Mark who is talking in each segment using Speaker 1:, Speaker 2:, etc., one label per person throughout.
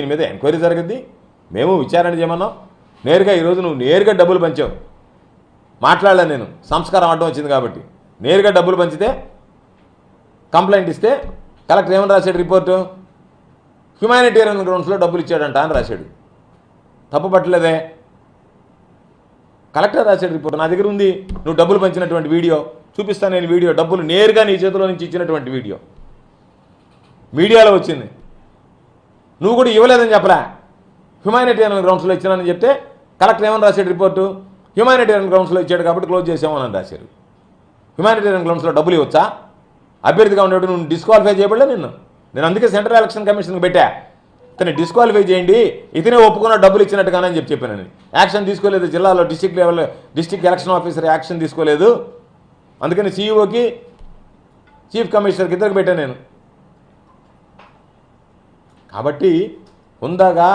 Speaker 1: దీని మీద ఎంక్వైరీ జరగద్ది మేము విచారణ చేయమన్నాం. నేరుగా ఈరోజు నువ్వు నేరుగా డబ్బులు పంచావు. మాట్లాడలేను నేను. సంస్కారం అడ్డం వచ్చింది కాబట్టి. నేరుగా డబ్బులు పంచితే కంప్లైంట్ ఇస్తే కలెక్టర్ ఏమని రాశాడు రిపోర్టు? హ్యుమానిటేరియన్ గ్రౌండ్స్లో డబ్బులు ఇచ్చాడంట అని రాశాడు. తప్పు పట్టలేదే? కలెక్టర్ రాశాడు రిపోర్ట్. నా దగ్గర ఉంది. నువ్వు డబ్బులు పంచినటువంటి వీడియో. చూపిస్తాను నేను వీడియో. డబ్బులు నేరుగా నీ చేతిలో నుంచి ఇచ్చినటువంటి వీడియో. మీడియాలో వచ్చింది. నువ్వు కూడా ఇవ్వలేదని చెప్పలే. హ్యుమానిటేరియన్ గ్రౌండ్స్లో ఇచ్చినానని చెప్తే కలెక్టర్ ఏమని రాశాడు రిపోర్టు? హ్యుమానిటేరియన్ గ్రౌండ్స్లో ఇచ్చాడు కాబట్టి క్లోజ్ చేసామని రాశారు హ్యుమానిటేరియన్ గ్రౌండ్స్లో డబ్బులు ఇవ్వచ్చా? అభ్యర్థిగా ఉండేవాడు నువ్వు డిస్క్వాలిఫై చేయబడలే నిన్ను. నేను అందుకే సెంట్రల్ ఎలక్షన్ కమిషన్కి పెట్టా. ఇతను డిస్క్వాలిఫై చేయండి. ఇతనే ఒప్పుకున్న డబ్బులు ఇచ్చినట్టుగానే అని చెప్పి చెప్పాను నేను. యాక్షన్ తీసుకోలేదు జిల్లాలో district level district election officer action తీసుకోలేదు. అందుకని సీఈఓకి చీఫ్ కమిషనర్కి ఇద్దరికి పెట్టాను నేను. కాబట్టి హుందాగా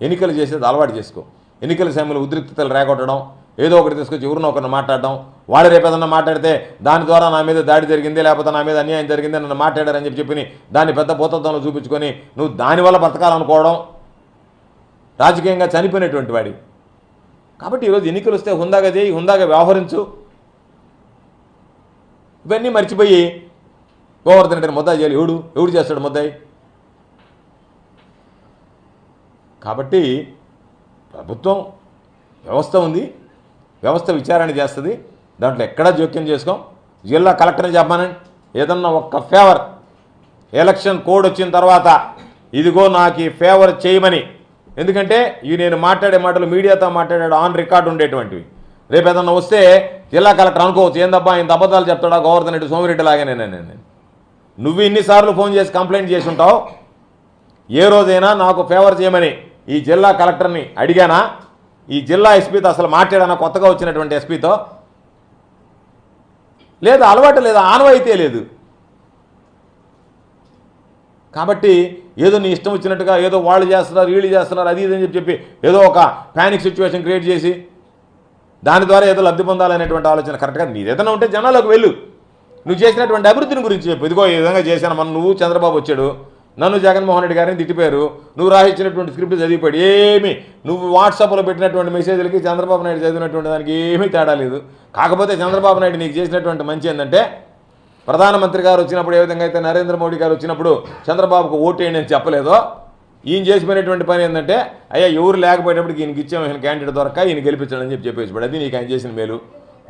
Speaker 1: ఎన్నికలు చేసేది అలవాటు చేసుకో. ఎన్నికల సమయంలో ఉద్రిక్తతలు రేగొట్టడం ఏదో ఒకటి తీసుకొచ్చి ఎవరినో ఒకరిని మాట్లాడడం వాడు రేపు ఏదన్నా మాట్లాడితే దాని ద్వారా నా మీద దాడి జరిగింది లేకపోతే నా మీద అన్యాయం జరిగింది నన్ను మాట్లాడారని చెప్పి చెప్పి దాన్ని పెద్ద పోతత్వంలో చూపించుకొని నువ్వు దానివల్ల బ్రతకాలనుకోవడం రాజకీయంగా చనిపోయినటువంటి వాడి కాబట్టి ఈరోజు ఎన్నికలు వస్తే హుందాగా చేయి హుందాగా వ్యవహరించు. ఇవన్నీ మర్చిపోయి గోవర్ధన్ రెడ్డిని ముద్దా చేయాలి. ఎవడు? ఎవడు చేస్తాడు ముద్దాయి? కాబట్టి ప్రభుత్వం వ్యవస్థ ఉంది వ్యవస్థ విచారణ చేస్తుంది. దాంట్లో ఎక్కడా జోక్యం చేసుకోం. జిల్లా కలెక్టర్ని చెప్పానండి ఏదన్నా ఒక్క ఫేవర్ ఎలక్షన్ కోడ్ వచ్చిన తర్వాత ఇదిగో నాకు ఈ ఫేవర్ చేయమని. ఎందుకంటే ఇవి నేను మాట్లాడే మాటలు మీడియాతో మాట్లాడాడు ఆన్ రికార్డు ఉండేటువంటివి. రేపు ఏదన్నా వస్తే జిల్లా కలెక్టర్ అనుకోవచ్చు ఏందబ్బా ఇంత అబద్ధాలు చెప్తాడా గోవర్ధన్ రెడ్డి సోమిరెడ్డి లాగానే నేను నువ్వు ఇన్నిసార్లు ఫోన్ చేసి కంప్లైంట్ చేసి ఉంటావు. ఏ రోజైనా నాకు ఫేవర్ చేయమని ఈ జిల్లా కలెక్టర్ని అడిగానా? ఈ జిల్లా ఎస్పీతో అసలు మాట్లాడానా? కొత్తగా వచ్చినటువంటి ఎస్పీతో? లేదు అలవాటు లేదు ఆనవాయితీ లేదు. కాబట్టి ఏదో నీ ఇష్టం వచ్చినట్టుగా ఏదో వాళ్ళు చేస్తున్నారు వీళ్ళు చేస్తున్నారు అది ఇది అని చెప్పి చెప్పి ఏదో ఒక ప్యానిక్ సిచ్యువేషన్ క్రియేట్ చేసి దాని ద్వారా ఏదో లబ్ధి పొందాలనేటువంటి ఆలోచన. కరెక్ట్గా నీది ఏదైనా ఉంటే జనాలకు వెళ్ళు. నువ్వు చేసినటువంటి అభివృద్ధిని గురించి చెప్పు. ఇదిగో ఈ విధంగా చేశాను. మన నువ్వు చంద్రబాబు వచ్చాడు. నన్ను జగన్మోహన్ రెడ్డి గారిని తిట్టిపోయారు. నువ్వు రాసిచ్చినటువంటి స్క్రిప్ట్ చదివిపోయాడు. ఏమి. నువ్వు వాట్సాప్లో పెట్టినటువంటి మెసేజ్లకి చంద్రబాబు నాయుడు చదివినటువంటి దానికి ఏమీ తేడా లేదు. కాకపోతే చంద్రబాబు నాయుడు నీకు చేసినటువంటి మంచి ఏంటంటే ప్రధానమంత్రి గారు వచ్చినప్పుడు ఏ విధంగా అయితే నరేంద్ర మోడీ గారు వచ్చినప్పుడు చంద్రబాబుకు ఓటేయండి అని చెప్పలేదో ఈయన చేసిపోయినటువంటి పని ఏంటంటే అయ్యా ఎవరు లేకపోయేటప్పుడు ఈయనకి ఇచ్చాము ఈయన క్యాండిడేట్ దొరక ఈయన గెలిపించడం అని చెప్పి చెప్పేసి అది నీకు ఆయన చేసిన మేలు.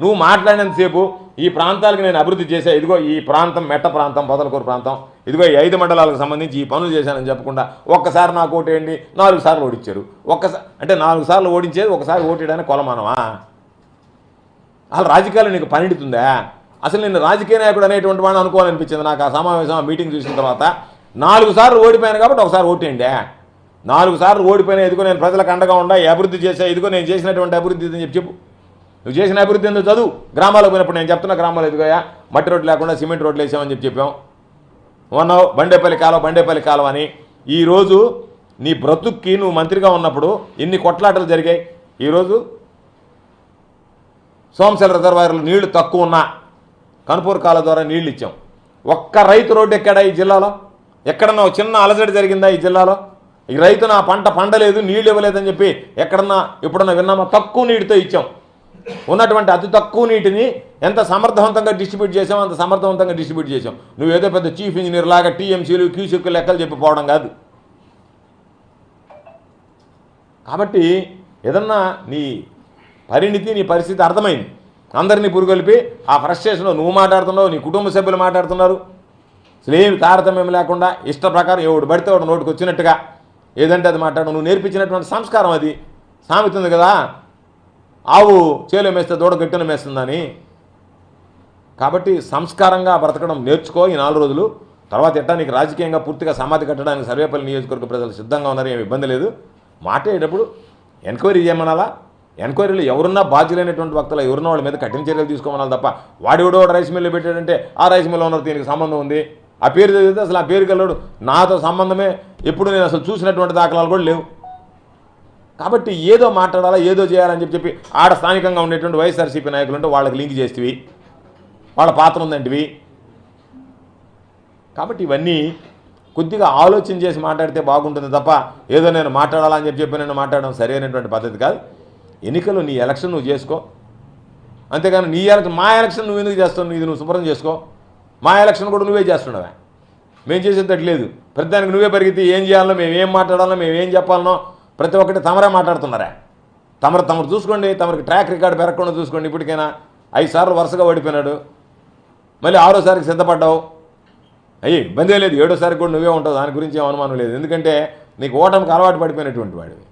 Speaker 1: నువ్వు మాట్లాడినంతసేపు ఈ ప్రాంతాలకు నేను అభివృద్ధి చేశా. ఇదిగో ఈ ప్రాంతం మెట్ట ప్రాంతం పొదలకూరు ప్రాంతం. ఇదిగో ఈ ఐదు మండలాలకు సంబంధించి ఈ పనులు చేశానని చెప్పకుండా ఒక్కసారి నాకు ఓటేయండి నాలుగు సార్లు ఓడించారు ఒక్కసారి అంటే నాలుగు సార్లు ఓడించేది ఒకసారి ఓటేయడానికి కొలమానమా? అసలు రాజకీయాలు నీకు పనిడుతుందా? అసలు నేను రాజకీయ నాయకుడు అనేటువంటి వాడిని అనుకోవాలనిపించింది నాకు ఆ సమావేశం ఆ మీటింగ్ చూసిన తర్వాత. నాలుగు సార్లు ఓడిపోయాను కాబట్టి ఒకసారి ఓటేయండి. నాలుగు సార్లు ఓడిపోయినా ఇదిగో నేను ప్రజలకు అండగా ఉండా అభివృద్ధి చేసా ఇదిగో నేను చేసినటువంటి అభివృద్ధి అని చెప్పి చెప్పు. నువ్వు చేసిన అభివృద్ధి ఎందుకు చదువు? గ్రామాలకు పోయినప్పుడు నేను చెప్తున్నా గ్రామాలు ఎదుగోయా మట్టి రోడ్లు లేకుండా సిమెంట్ రోడ్లు వేసామని చెప్పి చెప్పాం. ఉన్నావు బండేపల్లి కాలం బండేపల్లి కాలం అని. ఈరోజు నీ బ్రతుక్కి నువ్వు మంత్రిగా ఉన్నప్పుడు ఎన్ని కొట్లాటలు జరిగాయి. ఈరోజు సోమశల రిజర్వాయర్లు నీళ్ళు తక్కువ ఉన్నా కనుపూర్ కాలం ద్వారా నీళ్ళు ఇచ్చాం. ఒక్క రైతు రోడ్డు ఎక్కడా ఈ జిల్లాలో? ఎక్కడన్నా చిన్న అలజడి జరిగిందా ఈ జిల్లాలో? ఈ రైతు నా పంట పండలేదు నీళ్ళు ఇవ్వలేదని చెప్పి ఎక్కడన్నా ఎప్పుడన్నా విన్నామా? తక్కువ నీటితో ఇచ్చాం. ఉన్నటువంటి అతి తక్కువ నీటిని ఎంత సమర్థవంతంగా డిస్ట్రిబ్యూట్ చేసామో అంత సమర్థవంతంగా డిస్ట్రిబ్యూట్ చేసాం నువ్వు ఏదో పెద్ద చీఫ్ ఇంజనీర్ లాగా టీఎంసీలు క్యూసెక్ లెక్కలు చెప్పిపోవడం కాదు. కాబట్టి ఏదన్నా నీ పరిణితి నీ పరిస్థితి అర్థమైంది. అందరినీ పురుగొలిపి ఆ ఫ్రస్ట్రేషన్లో నువ్వు మాట్లాడుతున్నావు నీ కుటుంబ సభ్యులు మాట్లాడుతున్నారు. అసలు ఏమి తారతమ్యం లేకుండా ఇష్ట ప్రకారం ఎవడు పడితే వాడు నోటికి వచ్చినట్టుగా ఏదంటే అది మాట్లాడు నువ్వు నేర్పించినటువంటి సంస్కారం అది. సామెత ఉంది కదా. ఆవు చేలో మేస్తే దూడ గట్టిన మేస్తుందని. కాబట్టి సంస్కారంగా బ్రతకడం నేర్చుకో ఈ నాలుగు రోజులు. తర్వాత ఎట్టా నీకు రాజకీయంగా పూర్తిగా సమాధి కట్టడానికి సర్వేపల్లి నియోజకవర్గ ప్రజలు సిద్ధంగా ఉన్నారు ఏమి ఇబ్బంది లేదు. మాట్లాడేటప్పుడు ఎంక్వైరీ చేయమనాలా? ఎంక్వైరీలో ఎవరున్నా బాధ్యులైనటువంటి వక్తలు ఎవరున్న వాళ్ళ మీద కఠిన చర్యలు తీసుకోమనాలి తప్ప వాడివడో రైస్ మిల్లు పెట్టాడంటే ఆ రైస్ మిల్ ఓనర్ దీనికి సంబంధం ఉంది. ఆ పేరు చదివితే అసలు ఆ పేరు కలడు నాతో సంబంధమే. ఎప్పుడు నేను అసలు చూసినటువంటి దాఖలాలు కూడా లేవు. కాబట్టి ఏదో మాట్లాడాలా ఏదో చేయాలని చెప్పి చెప్పి ఆడ స్థానికంగా ఉండేటువంటి వైఎస్ఆర్సీపీ నాయకులు ఉంటే వాళ్ళకి లింక్ చేస్తేవి వాళ్ళ పాత్ర ఉందంటివి. కాబట్టి ఇవన్నీ కొద్దిగా ఆలోచన చేసి మాట్లాడితే బాగుంటుంది తప్ప ఏదో నేను మాట్లాడాలని చెప్పి చెప్పి నేను మాట్లాడడం సరైనటువంటి పద్ధతి కాదు. ఎన్నికలు నీ ఎలక్షన్ నువ్వు చేసుకో. అంతేగాని నీ ఎలక్షన్ మా ఎలక్షన్ నువ్వు ఎందుకు చేస్తావు? ఇది నువ్వు శుభ్రం చేసుకో. మా ఎలక్షన్ కూడా నువ్వే చేస్తున్నావా మేము చేసేటట్టు లేదు. ప్రతిదానికి నువ్వే పరిగెత్తి ఏం చేయాలో మేము ఏం మాట్లాడాలో మేము ఏం చెప్పాలనో ప్రతి ఒక్కటి తమరే మాట్లాడుతున్నారా. తమరు తమరు చూసుకోండి తమరికి ట్రాక్ రికార్డు పెరగకుండా చూసుకోండి ఇప్పటికైనా. ఐదు సార్లు వరుసగా ఓడిపోయినాడు. మళ్ళీ ఆరోసారికి సిద్ధపడ్డావు. అయ్యి ఇబ్బంది లేదు. ఏడోసారికి కూడా నువ్వే ఉంటావు. దాని గురించి ఏం అనుమానం లేదు. ఎందుకంటే నీకు ఓటమికి అలవాటు పడిపోయినటువంటి వాడివి.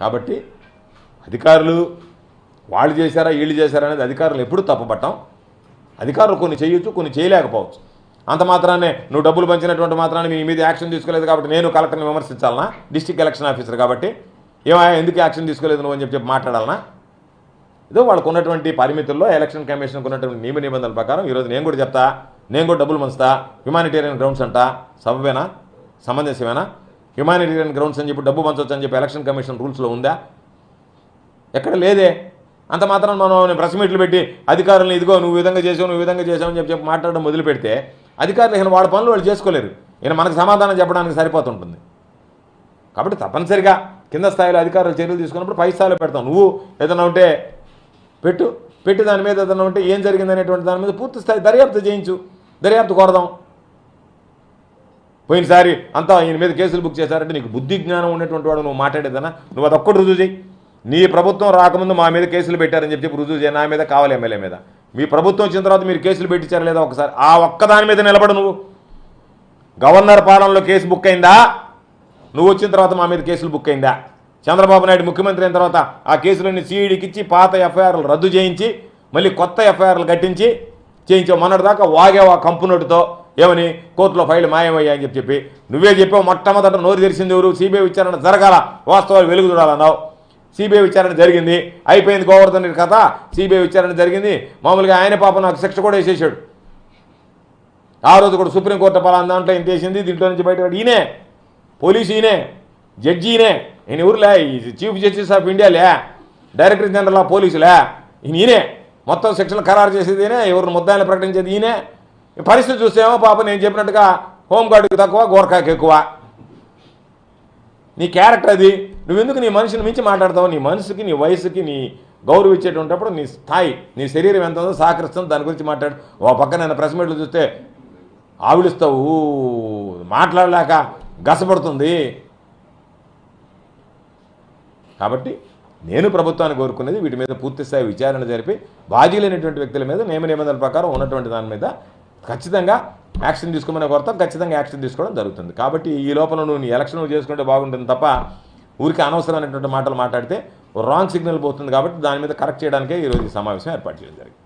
Speaker 1: కాబట్టి అధికారులు వాళ్ళు చేశారా వీళ్ళు చేశారా అనేది అధికారులు ఎప్పుడూ తప్పబట్టం అధికారులు కొన్ని చేయొచ్చు కొన్ని చేయలేకపోవచ్చు. అంత మాత్రానే నువ్వు డబ్బులు పంచినటువంటి మాత్రాన్ని మీ మీద యాక్షన్ తీసుకోలేదు కాబట్టి నేను కలెక్టర్ని విమర్శించాలనా? డిస్టిక్ ఎలక్షన్ ఆఫీసర్ కాబట్టి. ఏమయ్యా ఎందుకు యాక్షన్ తీసుకోలేదు నువ్వు అని చెప్పి చెప్పి మాట్లాడాలనా? ఏదో వాళ్ళకు ఉన్నటువంటి పరిమితుల్లో ఎలక్షన్ కమిషన్కు ఉన్నటువంటి నియమ నిబంధనల ప్రకారం ఈరోజు నేను కూడా చెప్తా నేను కూడా డబ్బులు మంచుతా హ్యుమానిటేరియన్ గ్రౌండ్స్ అంట. సబబేనా? సమంజసమేనా? హ్యుమానిటేరియన్ గ్రౌండ్స్ అని చెప్పి డబ్బు పంచవచ్చు అని చెప్పి ఎలక్షన్ కమిషన్ రూల్స్లో ఉందా? ఎక్కడ లేదే. అంత మాత్రం మనం ప్రెస్ మీట్లు పెట్టి అధికారులను ఇదిగో నువ్వు విధంగా చేసావు నువ్వు విధంగా చేసావు అని చెప్పి చెప్పి మాట్లాడడం మొదలుపెడితే అధికారులు ఈయన వాళ్ళ పనులు వాళ్ళు చేసుకోలేరు. ఈయన మనకు సమాధానం చెప్పడానికి సరిపోతుంటుంది. కాబట్టి తప్పనిసరిగా కింద స్థాయిలో అధికారులు చర్యలు తీసుకున్నప్పుడు పై స్థాయిలో పెడతాం. నువ్వు ఏదైనా ఉంటే పెట్టు. పెట్టి దాని మీద ఏదైనా ఉంటే ఏం జరిగింది అనేటువంటి దాని మీద పూర్తి స్థాయి దర్యాప్తు చేయించు. దర్యాప్తు కోరదాం. పోయినసారి అంతా ఈయన మీద కేసులు బుక్ చేశారంటే నీకు బుద్ధి జ్ఞానం ఉన్నటువంటి వాడు నువ్వు మాట్లాడేదన్నా నువ్వు అదొక్కటి రుజువు చేయి. నీ ప్రభుత్వం రాకముందు మా మీద కేసులు పెట్టారని చెప్పి చెప్పి రుజువు చేయి. నా మీద కావాలి ఎమ్మెల్యే మీద. మీ ప్రభుత్వం వచ్చిన తర్వాత మీరు కేసులు పెట్టించారా లేదా ఒకసారి? ఆ ఒక్కదాని మీద నిలబడు నువ్వు. గవర్నర్ పాలనలో కేసు బుక్ అయిందా? నువ్వు వచ్చిన తర్వాత మా మీద కేసులు బుక్ అయిందా? చంద్రబాబు నాయుడు ముఖ్యమంత్రి అయిన తర్వాత ఆ కేసులన్నీ సీఈడికి ఇచ్చి పాత ఎఫ్ఐఆర్లు రద్దు చేయించి మళ్ళీ కొత్త ఎఫ్ఐఆర్లు కట్టించి చేయించావు. మొన్నటిదాకా వాగేవా ఆ కంపునటుతో ఏమని? కోర్టులో ఫైల్ మాయమయ్యా అని చెప్పి చెప్పి. నువ్వే చెప్పావు మొట్టమొదట నోరు తెరిచింది ఎవరు? సిబిఐ విచారణ జరగాల. వాస్తవాలు వెలుగు చూడాలన్నావు. సిబిఐ విచారణ జరిగింది. అయిపోయింది గోవర్ధన్ రెడ్డి కథ. సిబిఐ విచారణ జరిగింది. మామూలుగా ఆయన పాప నాకు శిక్ష కూడా వేసేసాడు ఆ రోజు కూడా సుప్రీంకోర్టు పలానా దాంట్లో ఇంత వేసింది దీంట్లో నుంచి బయటపడి ఈయనే పోలీసు ఈయనే జడ్జి ఈయనే. ఈయన ఊర్లే చీఫ్ జస్టిస్ ఆఫ్ ఇండియాలే డైరెక్టర్ జనరల్ ఆఫ్ పోలీసులే ఈయన ఈయనే. మొత్తం శిక్షలు ఖరారు చేసేది ఈయనే. ఎవరిని ముద్దాయిని ప్రకటించేది ఈయనే. పరిస్థితి చూస్తేమో పాప నేను చెప్పినట్టుగా హోంగార్డుకి తక్కువ గోర్ఖాకి ఎక్కువ. నీ క్యారెక్టర్ అది. నువ్వెందుకు నీ మనిషిని మించి మాట్లాడతావు? నీ మనసుకి నీ వయసుకి నీ గౌరవించేటువంటిప్పుడు నీ స్థాయి నీ శరీరం ఎంత ఉందో సహకరిస్తుందో దాని గురించి మాట్లాడు. ఓ పక్క నేను ప్రెస్ మీట్లు చూస్తే ఆవిడిస్తావు మాట్లాడలేక గసపడుతుంది. కాబట్టి నేను ప్రభుత్వాన్ని కోరుకునేది వీటి మీద పూర్తిస్థాయి విచారణ జరిపి బాధ్యులైనటువంటి వ్యక్తుల మీద నియమ నిబంధనల ప్రకారం ఉన్నటువంటి దాని మీద ఖచ్చితంగా యాక్షన్ తీసుకోమని కోరుతాం ఖచ్చితంగా యాక్షన్ తీసుకోవడం జరుగుతుంది. కాబట్టి ఈ లోపల నువ్వు ఎలక్షన్ చేసుకుంటే బాగుంటుంది తప్ప ఊరికి అనవసరమైనటువంటి మాటలు మాట్లాడితే రాంగ్ సిగ్నల్ పోతుంది కాబట్టి దాని మీద కరెక్ట్ చేయడానికే ఈరోజు సమావేశం ఏర్పాటు చేయడం జరిగింది.